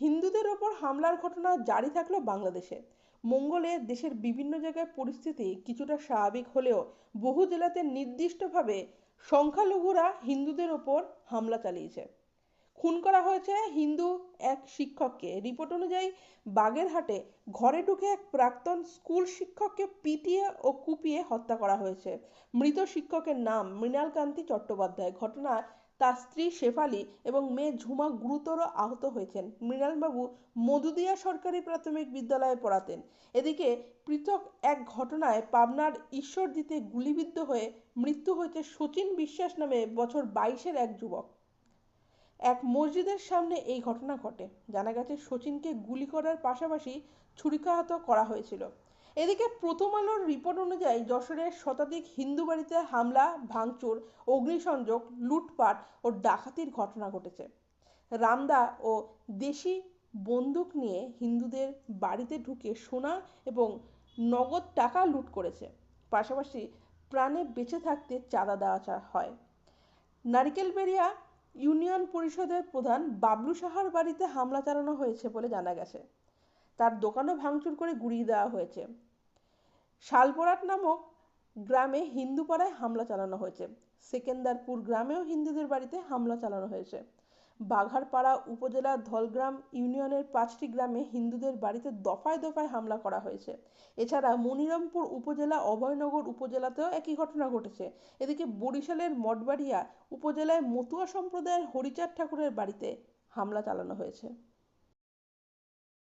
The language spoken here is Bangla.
হিন্দুদের ওপর হামলার ঘটনা জারি থাকল বাংলাদেশে। মঙ্গলে দেশের বিভিন্ন জায়গায় পরিস্থিতি কিছুটা স্বাভাবিক হলেও বহু জেলাতে নির্দিষ্টভাবে সংখ্যালঘুরা হিন্দুদের ওপর হামলা চালিয়েছে। খুন করা হয়েছে হিন্দু এক শিক্ষককে। রিপোর্ট অনুযায়ী বাগেরহাটে ঘরে ঢুকে এক প্রাক্তন স্কুল শিক্ষককে পিটিয়ে ও কুপিয়ে হত্যা করা হয়েছে। মৃত শিক্ষকের নাম মৃণালকান্তি চট্টোপাধ্যায়। ঘটনায় তার স্ত্রী শেফালি এবং মেয়ে ঝুমা গুরুতর আহত হয়েছেন। মৃণালবাবু মধুদিয়া সরকারি প্রাথমিক বিদ্যালয়ে পড়াতেন। এদিকে পৃথক এক ঘটনায় পাবনার ঈশ্বরদীতে গুলিবিদ্ধ হয়ে মৃত্যু হয়েছে শচীন বিশ্বাস নামে বছর বাইশের এক যুবক। এক মসজিদের সামনে এই ঘটনা ঘটে। জানা গেছে শচীনকে গুলি করার পাশাপাশি ছুরিকাহত করা হয়েছিল। এদিকে প্রথম আলোর রিপোর্ট অনুযায়ী যশোরের শতাধিক হিন্দু বাড়িতে হামলা, ভাঙচুর, অগ্নিসংযোগ, লুটপাট ও ডাকাতির ঘটনা ঘটেছে। রামদা ও দেশি বন্দুক নিয়ে হিন্দুদের বাড়িতে ঢুকে সোনা এবং নগদ টাকা লুট করেছে। পাশাপাশি প্রাণে বেঁচে থাকতে চাঁদা দেওয়া হয়। নারিকেলবেরিয়া ইউনিয়ন পরিষদের প্রধান বাবলু সাহার বাড়িতে হামলা চালানো হয়েছে বলে জানা গেছে। তার দোকানও ভাঙচুর করে গুড়িয়ে দেওয়া হয়েছে। শালপরাট নামক গ্রামে হিন্দু পাড়ায় হামলা চালানো হয়েছে। সেকেন্দারপুর গ্রামেও হিন্দুদের বাড়িতে হামলা চালানো হয়েছে। বাঘারপাড়া উপজেলার ধলগ্রাম ইউনিয়নের পাঁচটি গ্রামে হিন্দুদের বাড়িতে দফায় দফায় হামলা করা হয়েছে। এছাড়া মনিরামপুর উপজেলা, অভয়নগর উপজেলাতেও একই ঘটনা ঘটেছে। এদিকে বরিশালের মঠবাড়িয়া উপজেলায় মতুয়া সম্প্রদায়ের হরিচাঁদ ঠাকুরের বাড়িতে হামলা চালানো হয়েছে।